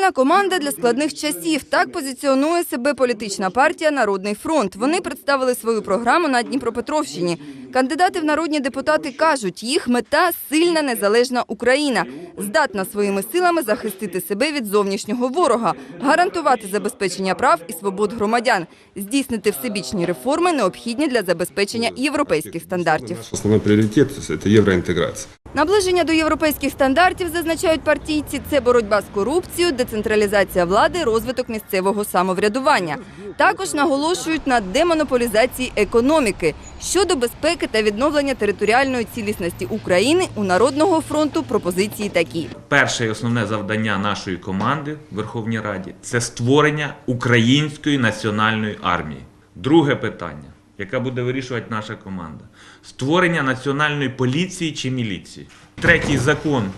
Надійна команда для складних часів. Так позиціонує себе політична партія Народний фронт. Вони представили свою програму на Дніпропетровщині. Кандидати в народні депутати кажуть, їх мета сильна незалежна Україна, здатна своїми силами захистити себе від зовнішнього ворога, гарантувати забезпечення прав і свобод громадян, здійснити всебічні реформи, необхідні для забезпечення європейських стандартів. Основной приоритет – это евроинтеграция. Наближення до європейських стандартів, зазначають партійці, це боротьба з корупцією, децентралізація влади, розвиток місцевого самоврядування. Також наголошують на демонополізації економіки. Щодо безпеки та відновлення територіальної цілісності України у Народного фронту пропозиції такі. Перше і основне завдання нашої команди в Верховній Раді це створення української національної армії. Друге питання, яке буде вирішувати наша команда: створення національної поліції чи міліції. Третій закон,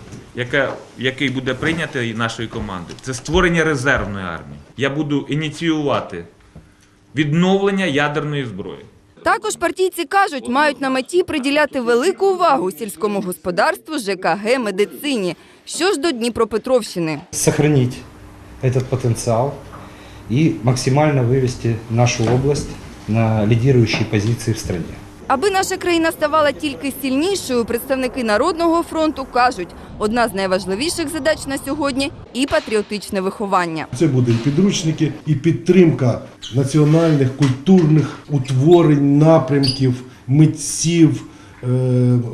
який буде прийнятий нашою командою, це створення резервної армії. Я буду ініціювати відновлення ядерної зброї. Також партійці кажуть, мають на меті приділяти велику увагу сільському господарству, ЖКГ, медицині. Що ж до Дніпропетровщини? сохранить этот потенциал и максимально вывести нашу область на лідіруючій позиції в країні. Аби наша країна ставала тільки сильнішою, представники Народного фронту кажуть, одна з найважливіших задач на сьогодні і патріотичне виховання. Це буде і підручники, і підтримка національних культурних утворень, напрямків, митців,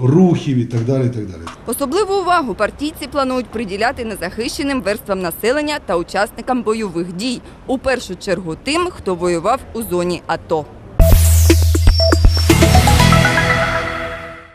рухів і так далі. І так далі. Особливу увагу партійці планують приділяти незахищеним верствам населення та учасникам бойових дій. У першу чергу тим, хто воював у зоні АТО.